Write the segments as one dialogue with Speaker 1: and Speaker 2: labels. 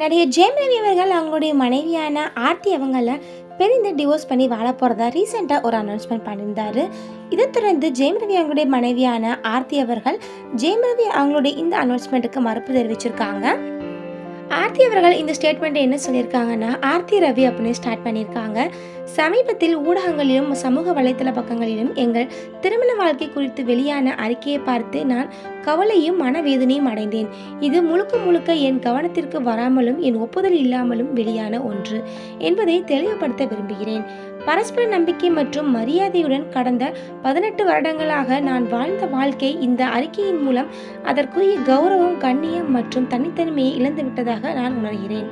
Speaker 1: நடிகர் ஜெயம் ரவி அவர்கள் அவங்களுடைய மனைவியான ஆர்த்தி அவங்கள பிரிந்து டிவோர்ஸ் பண்ணி வாழ போகிறதா ரீசெண்டாக ஒரு அனௌன்ஸ்மெண்ட் பண்ணியிருந்தாரு. இதை தொடர்ந்து ஜெயம் ரவி அவங்களுடைய மனைவியான ஆர்த்தி அவர்கள் ஜெயம் ரவி அவங்களுடைய இந்த அனௌன்ஸ்மெண்ட்டுக்கு மறுப்பு தெரிவிச்சிருக்காங்க. ஆர்த்தி அவர்கள் இந்த ஸ்டேட்மெண்ட்டை என்ன சொல்லியிருக்காங்கன்னா ஆர்த்தி ரவி அப்படின்னு ஸ்டார்ட் பண்ணியிருக்காங்க. சமீபத்தில் ஊடகங்களிலும் சமூக வலைத்தள பக்கங்களிலும் எங்கள் திருமண வாழ்க்கை குறித்து வெளியான அறிக்கையை பார்த்து நான் கவலையும் மனவேதனையும் அடைந்தேன். இது முழுக்க முழுக்க என் கவனத்திற்கு வராமலும் என் ஒப்புதல் இல்லாமலும் வெளியான ஒன்று என்பதை தெளிவுபடுத்த விரும்புகிறேன். பரஸ்பர நம்பிக்கை மற்றும் மரியாதையுடன் கடந்த பதினெட்டு வருடங்களாக நான் வாழ்ந்த வாழ்க்கை இந்த அறிக்கையின் மூலம் அதற்குரிய கௌரவம் கண்ணியம் மற்றும் தனித்தன்மையை இழந்துவிட்டதாக நான் உணர்கிறேன்.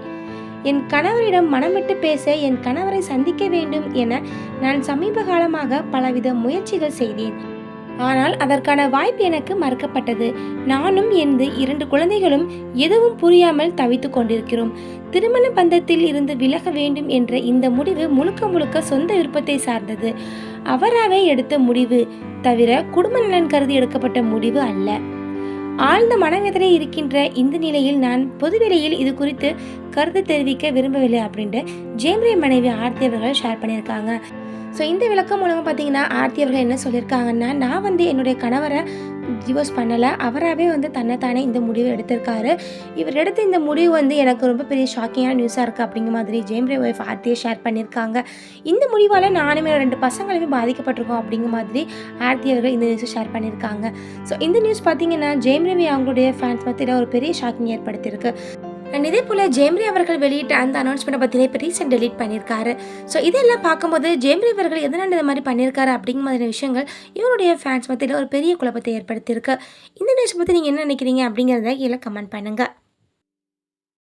Speaker 1: என் கணவரிடம் மனமிட்டு பேச என் கணவரை சந்திக்க வேண்டும் என நான் சமீப காலமாக பலவித முயற்சிகள் செய்தேன். ஆனால் அதற்கான வாய்ப்பு எனக்கு மறுக்கப்பட்டது. நானும் எனது இரண்டு குழந்தைகளும் எதுவும் புரியாமல் தவித்துக் கொண்டிருக்கிறோம். திருமண பந்தத்தில் இருந்து விலக வேண்டும் என்ற இந்த முடிவு முழுக்க முழுக்க சொந்த விருப்பத்தை சார்ந்தது. அவராகவே எடுத்த முடிவு தவிர குடும்ப நலன் கருதி எடுக்கப்பட்ட முடிவு அல்ல. ஆழ்ந்த மனவேதனை இருக்கின்ற இந்த நிலையில் நான் பொதுவெளியில் இது குறித்து கருத்து தெரிவிக்க விரும்பவில்லை அப்படின்ட்டு ஜேம்ரே மனைவி ஆர்த்தி அவர்கள் ஷேர் பண்ணியிருக்காங்க. ஸோ இந்த விளக்கம் மூலமாக பார்த்தீங்கன்னா ஆர்த்தி அவர்கள் என்ன சொல்லியிருக்காங்கன்னா நான் வந்து என்னுடைய கணவரை டிவோர்ஸ் பண்ணலை. அவராகவே வந்து தன்னைத்தானே இந்த முடிவு எடுத்திருக்காரு. இவர் எடுத்த இந்த முடிவு வந்து எனக்கு ரொம்ப பெரிய ஷாக்கிங்கான நியூஸாக இருக்குது அப்படிங்கிற மாதிரி ஜெயம்ரே ஒய்ஃப் ஆர்த்தியை ஷேர் பண்ணியிருக்காங்க. இந்த முடிவால் நானுமே ரெண்டு பசங்களுமே பாதிக்கப்பட்டிருக்கோம் அப்படிங்கிற மாதிரி ஆர்த்தி அவர்கள் இந்த நியூஸை ஷேர் பண்ணியிருக்காங்க. ஸோ இந்த நியூஸ் பார்த்தீங்கன்னா ஜெயம் ரவி அவங்களுடைய ஃபேன்ஸ் மத்தியில் ஒரு பெரிய ஷாக்கிங் ஏற்படுத்தியிருக்கு. அண்ட் இதே போல் ஜெயம்ரி அவர்கள் வெளியிட்ட அந்த அனௌன்ஸ்மெண்ட்டை பற்றின இப்போ ரீசெண்ட் டெலீட் பண்ணியிருக்காரு. ஸோ இதெல்லாம் பார்க்கும்போது ஜெயம்ரி அவர்கள் எதனால் இந்த மாதிரி பண்ணியிருக்காரு அப்படிங்கிற மாதிரி விஷயங்கள் இவருடைய ஃபேன்ஸ் மத்தியில் ஒரு பெரிய குழப்பத்தை ஏற்படுத்தியிருக்கு. இந்த நியூஸ் பற்றி நீங்கள் என்ன நினைக்கிறீங்க அப்படிங்கிறத கீழே கமெண்ட் பண்ணுங்கள்